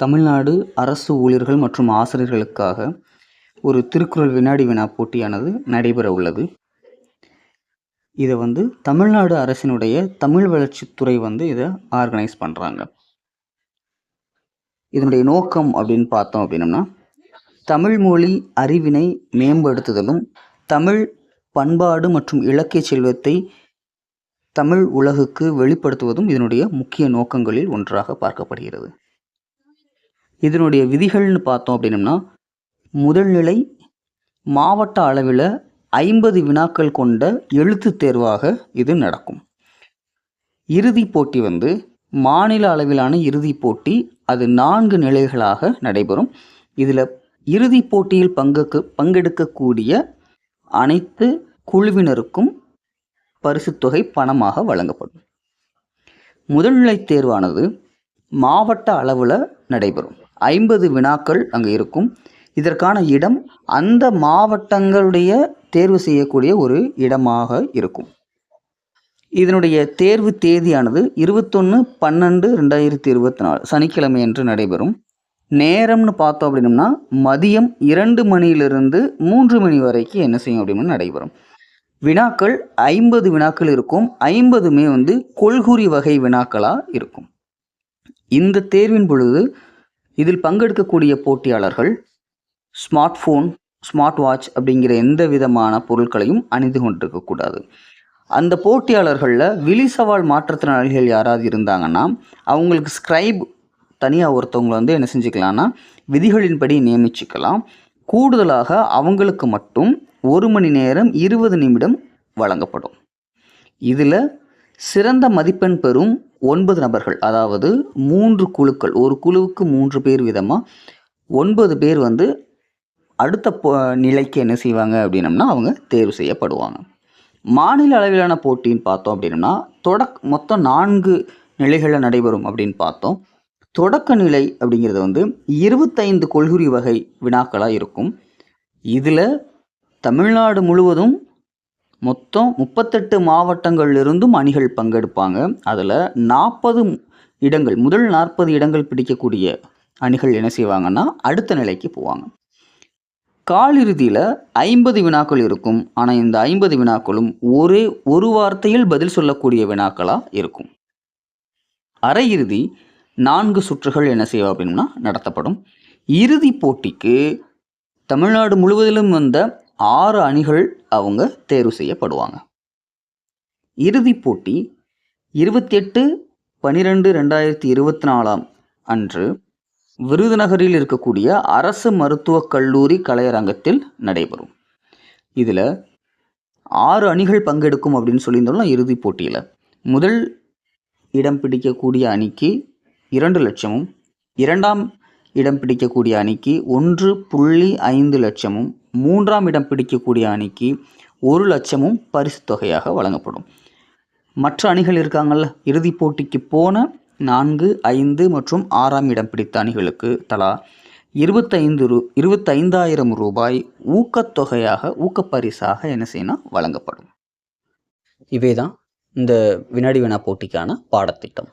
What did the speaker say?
தமிழ்நாடு அரசு ஊழியர்கள் மற்றும் ஆசிரியர்களுக்காக ஒரு திருக்குறள் வினாடி வினா போட்டியானது நடைபெற உள்ளது. இதை வந்து தமிழ்நாடு அரசினுடைய தமிழ் வளர்ச்சித்துறை வந்து இதை ஆர்கனைஸ் பண்ணுறாங்க இதனுடைய நோக்கம் அப்படின்னு பார்த்தோம் அப்படின்னம்னா தமிழ் மொழி அறிவினை மேம்படுத்துதலும் தமிழ் பண்பாடு மற்றும் இலக்கிய செல்வத்தை தமிழ் உலகுக்கு வெளிப்படுத்துவதும் இதனுடைய முக்கிய நோக்கங்களில் ஒன்றாக பார்க்கப்படுகிறது. இதனுடைய விதிகள்னு பார்த்தோம் அப்படின்னம்னா முதல் நிலை மாவட்ட அளவில் ஐம்பது வினாக்கள் கொண்ட எழுத்துத் தேர்வாக இது நடக்கும். இறுதிப் போட்டி வந்து மாநில அளவிலான இறுதிப் போட்டி அது நான்கு நிலைகளாக நடைபெறும். இதில் இறுதிப் போட்டியில் பங்குக்கு பங்கெடுக்கக்கூடிய அனைத்து குழுவினருக்கும் பரிசுத்தொகை பணமாக வழங்கப்படும். முதல்நிலைத் தேர்வானது மாவட்ட அளவில் நடைபெறும். ஐம்பது வினாக்கள் அங்கே இருக்கும். இதற்கான இடம் அந்த மாவட்டங்களுடைய தேர்வு செய்யக்கூடிய ஒரு இடமாக இருக்கும். இதனுடைய தேர்வு தேதியானது இருபத்தொன்று பன்னெண்டு ரெண்டாயிரத்தி இருபத்தி நாலு சனிக்கிழமை என்று நடைபெறும். நேரம்னு பார்த்தோம் அப்படின்னம்னா மதியம் இரண்டு மணியிலிருந்து மூன்று மணி வரைக்கும் என்ன செய்யும் அப்படின்னு நடைபெறும். வினாக்கள் ஐம்பது வினாக்கள் இருக்கும். ஐம்பதுமே வந்து கொள்குறி வகை வினாக்களாக இருக்கும். இந்த தேர்வின் பொழுது இதில் பங்கெடுக்கக்கூடிய போட்டியாளர்கள் ஸ்மார்ட் ஃபோன் ஸ்மார்ட் வாட்ச் அப்படிங்கிற எந்த விதமான பொருட்களையும் அணிந்து கொண்டிருக்கக்கூடாது. அந்த போட்டியாளர்களில் விழி சவால் மாற்றுத்திறனாளிகள் யாராவது இருந்தாங்கன்னா அவங்களுக்கு ஸ்க்ரைப் தனியாக ஒருத்தவங்களை வந்து என்ன செஞ்சுக்கலாம்னா விதிகளின்படி நியமிச்சுக்கலாம். கூடுதலாக அவங்களுக்கு மட்டும் ஒரு மணி நேரம் இருபது நிமிடம் வழங்கப்படும். இதில் சிறந்த மதிப்பெண் பெறும் ஒன்பது நபர்கள் அதாவது மூன்று குழுக்கள். ஒரு குழுவுக்கு மூன்று பேர் விதமாக ஒன்பது பேர் வந்து அடுத்த நிலைக்கு என்ன செய்வாங்க அப்படின்னம்னா அவங்க தேர்வு செய்யப்படுவாங்க. மாநில அளவிலான போட்டின்னு பார்த்தோம் அப்படின்னா தொடக் மொத்தம் நான்கு நிலைகளில் நடைபெறும் அப்படின்னு பார்த்தோம். தொடக்க நிலை அப்படிங்கிறது வந்து இருபத்தைந்து கொள்குறி வகை வினாக்களாக இருக்கும். இதில் தமிழ்நாடு முழுவதும் மொத்தம் முப்பத்தெட்டு மாவட்டங்களிலிருந்தும் அணிகள் பங்கெடுப்பாங்க. அதில் நாற்பது இடங்கள் முதல் நாற்பது இடங்கள் பிடிக்கக்கூடிய அணிகள் என்ன செய்வாங்கன்னா அடுத்த நிலைக்கு போவாங்க. காலிறுதியில் ஐம்பது வினாக்கள் இருக்கும். ஆனால் இந்த ஐம்பது வினாக்களும் ஒரே ஒரு வார்த்தையில் பதில் சொல்லக்கூடிய வினாக்களாக இருக்கும். அரையிறுதி நான்கு சுற்றுகள் என்ன செய்வோம் அப்படின்னா நடத்தப்படும். இறுதி போட்டிக்கு தமிழ்நாடு முழுவதிலும் வந்த ஆறு அணிகள் அவங்க தேர்வு செய்யப்படுவாங்க. இறுதிப் போட்டி இருபத்தி எட்டு பனிரெண்டு ரெண்டாயிரத்தி இருபத்தி நாலாம் அன்று விருதுநகரில் இருக்கக்கூடிய அரசு மருத்துவக் கல்லூரி கலையரங்கத்தில் நடைபெறும். இதில் ஆறு அணிகள் பங்கெடுக்கும் அப்படின்னு சொல்லியிருந்தோம்னா இறுதிப் போட்டியில். முதல் இடம் பிடிக்கக்கூடிய அணிக்கு இரண்டு லட்சமும் இரண்டாம் இடம் பிடிக்கக்கூடிய அணிக்கு ஒன்று புள்ளி ஐந்து லட்சமும் மூன்றாம் இடம் பிடிக்கக்கூடிய அணிக்கு ஒரு லட்சமும் பரிசு தொகையாக வழங்கப்படும். மற்ற அணிகள் இருக்காங்கள்ல இறுதிப் போட்டிக்கு போன நான்கு ஐந்து மற்றும் ஆறாம் இடம் பிடித்த அணிகளுக்கு தலா இருபத்தைந்து ரூ இருபத்தைந்தாயிரம் ரூபாய் ஊக்கத்தொகையாக ஊக்கப்பரிசாக என்ன செய்யணும் வழங்கப்படும். இவை தான் இந்த வினாடி வினா போட்டிக்கான பாடத்திட்டம்.